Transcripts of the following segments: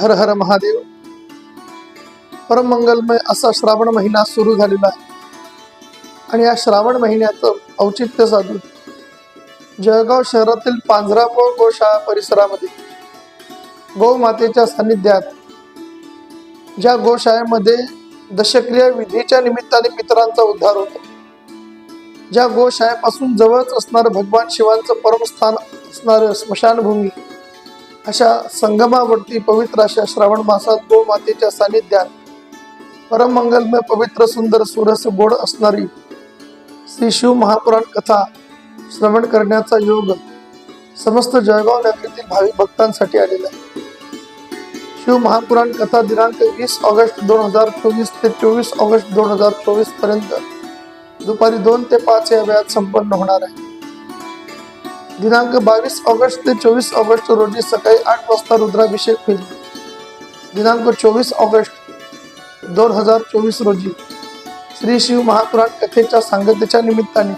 हर हर महादेव. परमंगलमय असा श्रावण महिना सुरू झालेला आहे. आणि या श्रावण महिन्याचं औचित्य साधून जळगाव शहरातील पांझरापोळ गोशाळा परिसरामध्ये गोमातेच्या सान्निध्यात ज्या गोशाळेमध्ये दशक्रिया विधीच्या निमित्ताने मित्रांचा उद्धार होतो ज्या गोशाळेपासून जवळच असणारं भगवान शिवांचं परमस्थान असणारं स्मशानभूमी अशा संगमावरती पवित्र अशा श्रावण मासात गोमातेच्या सानिध्यात परमंगलमय पवित्र सुंदर सुरस गोड असणारी श्री शिव महापुराण कथा श्रवण करण्याचा योग समस्त जळगाव नगरीतील भाविक भक्तांसाठी आलेला आहे. शिव महापुराण कथा दिनांक वीस ऑगस्ट दोन हजार चोवीस ते चोवीस ऑगस्ट दोन हजार चोवीसपर्यंत दुपारी दोन ते पाच या वेळात संपन्न होणार आहे. दिनांक बावीस ऑगस्ट ते चोवीस ऑगस्ट रोजी सकाळी आठ वाजता रुद्राभिषेक होईल. दिनांक चोवीस ऑगस्ट दोन हजार चोवीस रोजी श्री शिव महापुराण कथेच्या सांगतेच्या निमित्ताने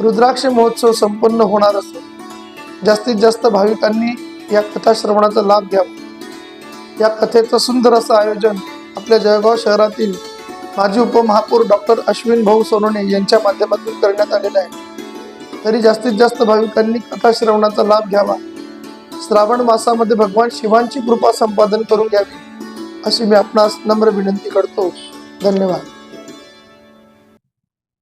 रुद्राक्ष महोत्सव संपन्न होणार असून जास्तीत जास्त भाविकांनी या कथा श्रवणाचा लाभ घ्यावा. या कथेचं सुंदर असं आयोजन आपल्या जळगाव शहरातील माजी उपमहापौर डॉक्टर अश्विन भाऊ सोनोने यांच्या माध्यमातून करण्यात आलेलं आहे. तरी जास्तीत जास्त भाविकांनी कथा श्रवणाचा लाभ घ्यावा. श्रावण मासामध्ये भगवान शिवांची कृपा संपादन करून घ्यावी अशी मी आपणास नम्र विनंती करतो. धन्यवाद.